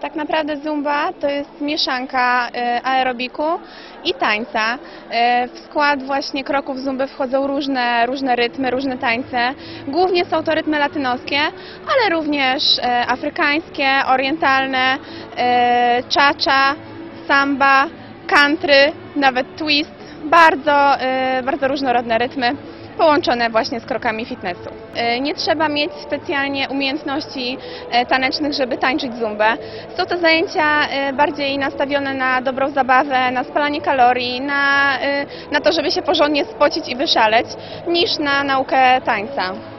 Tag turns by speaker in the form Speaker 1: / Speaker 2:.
Speaker 1: Tak naprawdę zumba to jest mieszanka e, aerobiku i tańca. E, W skład właśnie kroków zumby wchodzą różne, różne rytmy, różne tańce. Głównie są to rytmy latynoskie, ale również e, afrykańskie, orientalne, cha-cha, samba, country, nawet twist. Bardzo, bardzo różnorodne rytmy połączone właśnie z krokami fitnessu. E, Nie trzeba mieć specjalnie umiejętności e, tanecznych, żeby tańczyć zumbę. Są to zajęcia e, bardziej nastawione na dobrą zabawę, na spalanie kalorii, na, na to, żeby się porządnie spocić i wyszaleć, niż na naukę tańca.